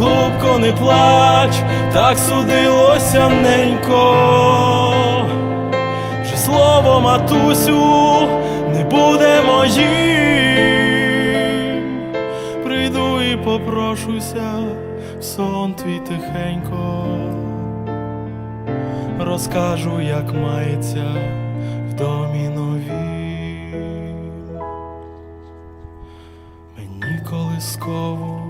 Голубко, не плач, так судилося ненько, що слово матусю не буде моїм. Прийду і попрошуся в сон твій тихенько, розкажу, як мається в домі новім. Мені колискову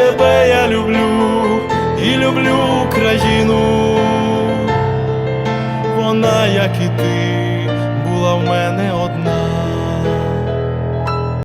Тебе я люблю і люблю Україну. Вона, як і ти,